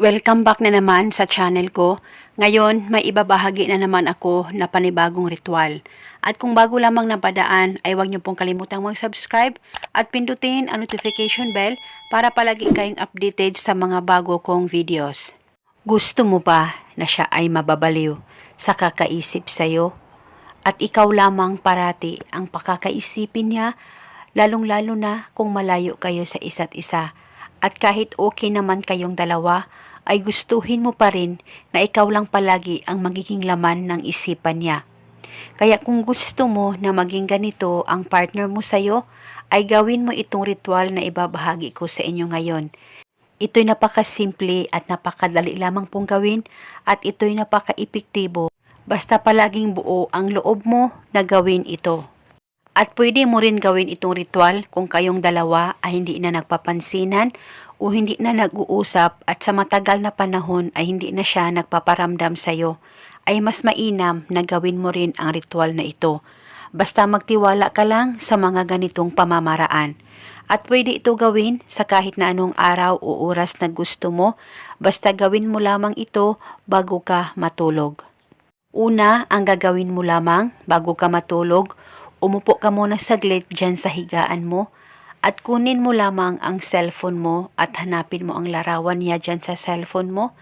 Welcome back na naman sa channel ko. Ngayon, may ibabahagi na naman ako na panibagong ritual. At kung bago lamang napadaan, ay huwag niyo pong kalimutang mag-subscribe at pindutin ang notification bell para palagi kayong updated sa mga bago kong videos. Gusto mo ba na siya ay mababaliw sa kakaisip sa'yo? At ikaw lamang parati ang pakakaisipin niya, lalong-lalo na kung malayo kayo sa isa't isa. At kahit okay naman kayong dalawa, ay gustuhin mo pa rin na ikaw lang palagi ang magiging laman ng isipan niya. Kaya kung gusto mo na maging ganito ang partner mo sa'yo, ay gawin mo itong ritual na ibabahagi ko sa inyo ngayon. Ito'y napakasimple at napakadali lamang pong gawin at ito'y napaka-epektibo. Basta palaging buo ang loob mo na gawin ito. At pwede mo rin gawin itong ritual kung kayong dalawa ay hindi na nagpapansinan o hindi na nag-uusap at sa matagal na panahon ay hindi na siya nagpaparamdam sa'yo, ay mas mainam na gawin mo rin ang ritual na ito. Basta magtiwala ka lang sa mga ganitong pamamaraan. At pwede ito gawin sa kahit na anong araw o oras na gusto mo, basta gawin mo lamang ito bago ka matulog. Una, ang gagawin mo lamang bago ka matulog, umupo ka muna saglit dyan sa higaan mo at kunin mo lamang ang cellphone mo at hanapin mo ang larawan niya dyan sa cellphone mo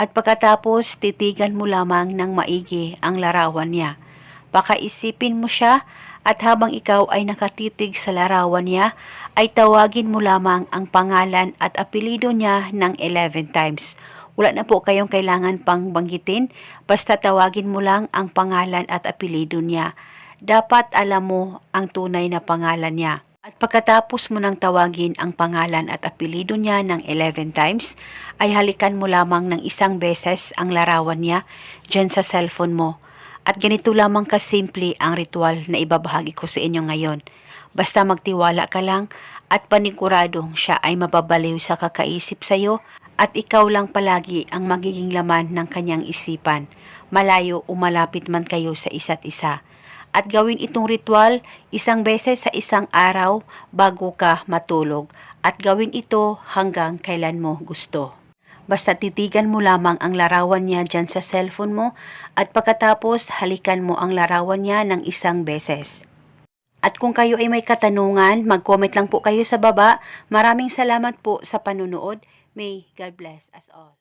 at pagkatapos titigan mo lamang ng maigi ang larawan niya. Pakaisipin mo siya at habang ikaw ay nakatitig sa larawan niya ay tawagin mo lamang ang pangalan at apelido niya ng 11 times. Wala na po kayong kailangan pang banggitin, basta tawagin mo lang ang pangalan at apelido niya. Dapat alam mo ang tunay na pangalan niya. At pagkatapos mo nang tawagin ang pangalan at apelido niya ng 11 times, ay halikan mo lamang ng isang beses ang larawan niya dyan sa cellphone mo. At ganito lamang kasimple ang ritual na ibabahagi ko sa inyo ngayon. Basta magtiwala ka lang at paniguradong siya ay mababaliw sa kakaisip sa'yo at ikaw lang palagi ang magiging laman ng kanyang isipan, malayo o malapit man kayo sa isa't isa. At gawin itong ritual isang beses sa isang araw bago ka matulog at gawin ito hanggang kailan mo gusto. Basta titigan mo lamang ang larawan niya dyan sa cellphone mo at pagkatapos halikan mo ang larawan niya ng isang beses. At kung kayo ay may katanungan, mag-comment lang po kayo sa baba. Maraming salamat po sa panunood. May God bless us all.